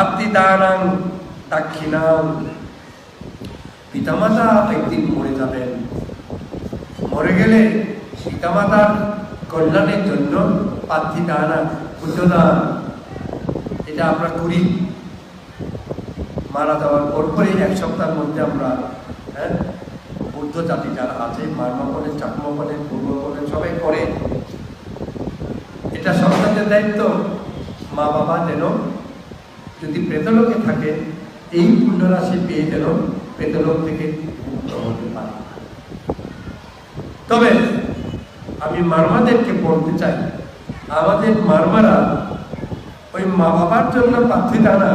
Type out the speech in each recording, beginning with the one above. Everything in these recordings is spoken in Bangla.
পাত্রিদানাং দাক্ষিণাং পিতামাতা একদিন মরে যাবেন। মরে গেলে পিতামাতার কল্যাণের জন্য পাত্রিদানা পুত্রদান এটা আমরা করি। মারা যাওয়ার পরপরই এক সপ্তাহের মধ্যে আমরা হ্যাঁ বুদ্ধ জাতি যারা আছে মার্মা করেন চাকমা করেন পূর্ব করেন সবাই করে। এটা সন্তানের দায়িত্ব। মা বাবা যেন যদি প্রেতলোকে থাকে, এই পুণ্যরাশি পেয়ে যেন প্রেতলোক থেকে তবে আমি মারমাদেরকে বলতে চাই, আমাদের মারমারা ওই মা বাবার জন্য পাত্রী দানা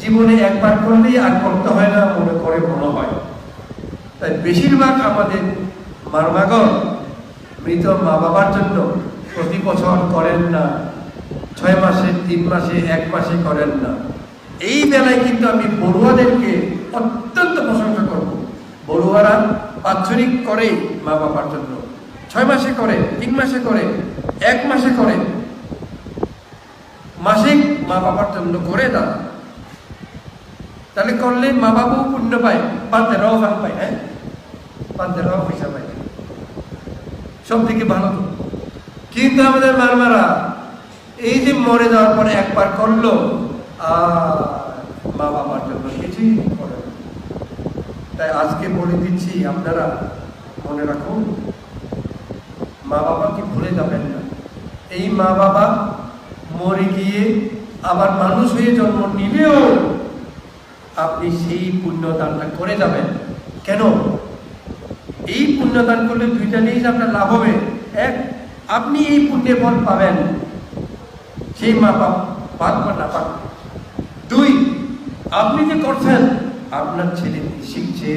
জীবনে একবার করলেই আর করতে হয় না মনে করে মনে হয়। তাই বেশিরভাগ আমাদের মারমাগর মৃত মা বাবার জন্য প্রতি বছর করেন না। ছয় মাসে, তিন মাসে, এক মাসে করেন না। এই বেলায় কিন্তু আমি বড়ুয়াদেরকে অত্যন্ত প্রশংসা করব। বড়ুয়ারা বাৎসরিক করে মা বাবার জন্য। ছয় মাসে করে, তিন মাসে করে, এক মাসে করে। মাসিক মা বাবার জন্য করে দাও। তাহলে করলে মা বাবাও পুণ্য পায় পান্তেরাও ভাগ পায় হ্যাঁ? পান্তেরাও পয়সা পায়। সব থেকে ভালো কিন্তু আমাদের মারমারা মরে যাওয়ার পরে একবার করল জন্য কিছুই করে তাই আজকে বলে দিচ্ছি, আপনারা মনে রাখুন, মা বাবাকে ভুলে যাবেন না। এই মা বাবা মরে গিয়ে আবার মানুষ হয়ে জন্ম নিলেও আপনি সেই পুণ্যদানটা করে যাবেন। কেন? এই পুণ্যদান করলে দুইটা জিনিস আপনার লাভ হবে। এক, আপনি এই পুণ্যের ফল পাবেন। সেই মা বাপ পাক বা না পাক দুই, আপনি যে করছেন, আপনার ছেলে শিখছে,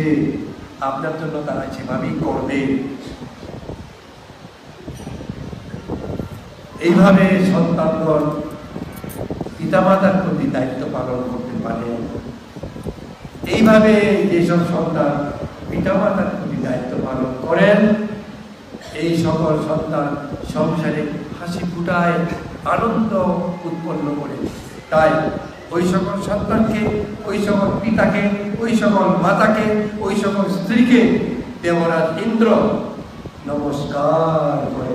আপনার জন্য তারা সেভাবেই করবে। এইভাবে সন্তানগণ পিতামাতার প্রতি দায়িত্ব পালন করতে পারে। এইভাবে যেসব সন্তান পিতামাতার প্রতি দায়িত্ব পালন করেন, এই সকল সন্তান সংসারে হাসি ফুটায়। আনন্দ উৎপন্ন করে। তাই ওই সকল সন্তানকে, ওই সকল পিতাকে, ওই সকল মাতাকে, ওই সকল স্ত্রীকে দেবরাজ ইন্দ্র নমস্কার করে